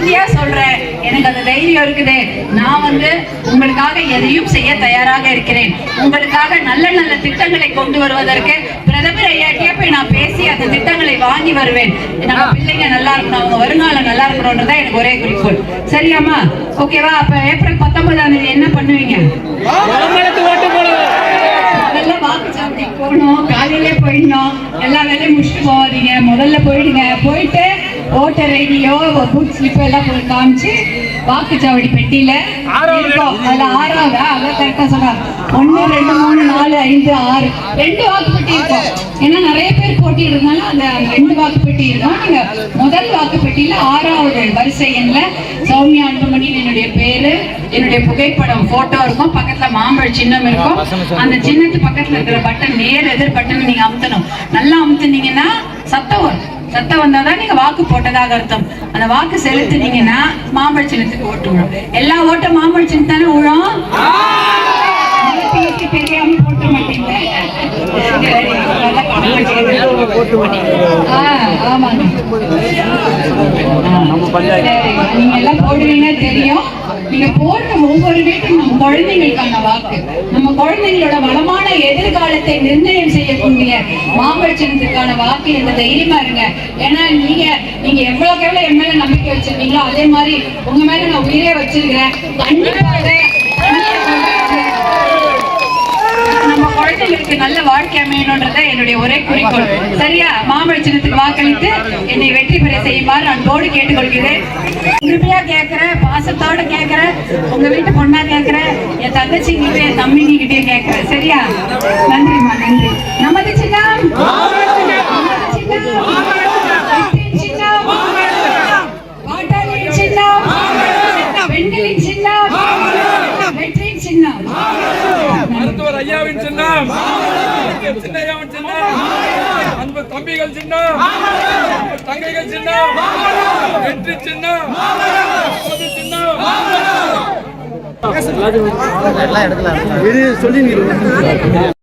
உறுதியா சொல்றேன். எனக்கு அந்த தைரியம் இருக்குது. நான் வந்து உங்களுக்காக எதையும் செய்ய தயாராக இருக்கிறேன். உங்களுக்காக நல்ல நல்ல திட்டங்களை கொண்டு வருவதற்கு பிரதமர் ஐயாட்டியே போய் நான் பேசி அந்த திட்டங்களை வாங்கி வருவேன். நம்ம பிள்ளைங்க நல்லா இருக்கணும் அவங்க வருங்காலம் நல்லா இருக்கணும்ன்றதான் எனக்கு ஒரே குறிக்கோள். சரியாம்மா ஓகேவா அப்ப ஏப்ரல் பத்தொன்பதாம் தேதி என்ன பண்ணுவீங்க? வாக்குச்சாவடி போகணும் காலையிலே போயிடணும். எல்லா வேலையும் முடிச்சுட்டு போகாதீங்க. முதல்ல போயிடுங்க. போயிட்டு ஓட்டர் ஐடியோ பூத் ஸ்லிப் எல்லாம் போய் காமிச்சு வாக்குச்சாவடி பெட்டியில. அதுல ஆறாவது. அதான் கரெக்டா சொல்றாங்க ஒண்ணு ரெண்டு மூணு நாலு ஐந்து ஆறு. ரெண்டு வாக்குப்பெட்டி இருக்கும். ஏன்னா நிறைய பேர் போட்டியிடுறதுனால அந்த ரெண்டு வாக்குப்பெட்டி இருக்கும். நீங்க முதல் வாக்குப்பெட்டியில ஆறாவது வரிசை எண்ல சௌமியா அன்புமணி என்னுடைய பேரு என்னுடைய புகைப்படம் போட்டோ இருக்கும். பக்கத்துல மாம்பழ சின்னம் இருக்கும். அந்த சின்னத்து பக்கத்துல இருக்கிற பட்டன் நேர் எதிர் பட்டன் நீங்க அமுத்தணும். நல்லா அமுத்துனீங்கன்னா சத்தம் வரும். சத்தம் வந்தாதான் நீங்க வாக்கு போட்டதாக அர்த்தம். அந்த வாக்கு செலுத்துனீங்கன்னா மாம்பழ சின்னத்துக்கு ஓட்டு விழும். எல்லா ஓட்டும் மாம்பழ சின்னம் தானே விழும்? தெரியாம போட்ட மாட்டீங்க ஆமாங்க. நீங்க எல்லாம் போடுவீங்க தெரியும். நீங்க போடுற ஒவ்வொரு வீட்டும் நம்ம குழந்தைங்களுக்கான வாக்கு. நம்ம குழந்தைங்களோட வளமான எதிர்காலத்தை நிர்ணயம் செய்யக்கூடிய மாம்பழ சின்னத்துக்கான வாக்கு இந்த தைரியமா இருங்க. ஏன்னா நீங்க நீங்க எவ்வளவுக்கு எவ்வளவு என் மேல நம்பிக்கை வச்சிருக்கீங்களோ அதே மாதிரி உங்க மேல நான் உயிரே வச்சிருக்கிறேன். கண்டிப்பாக நம்ம குழந்தைகளுக்கு நல்ல வாழ்க்கை அமையணும்ன்றத என்னுடைய ஒரே குறிக்கோள். சரியா? மாம்பழ சின்னத்துக்கு வாக்களித்து என்னை வெற்றி பெற செய்யுமாறு அன்போடு கேட்டுக்கொள்கிறேன். உரிமையா கேட்கிறேன் பாசத்தோட கேட்கிறேன் உங்க வீட்டு பொண்ணா கேட்கிறேன் என் தங்கச்சிங்கிட்ட என் தம்பிங்கிட்டயும் கேட்கிறேன் சரியா? நன்றிம்மா நன்றி. நமது சின்னம். நமது சின்னம். வெற்றியின் சின்னம். பாட்டாளியின் சின்னம். பெண்களின் சின்னம். வெற்றியின் சின்னம். மருத்துவர் ஐயாவின் சின்னம். சின்னையாவின் சின்னம். அன்பு தம்பிகள் சின்னம். தங்கைகள் சின்னம். வெற்றி சின்னம் சின்னம் எல்லாம் எடுக்கலாம்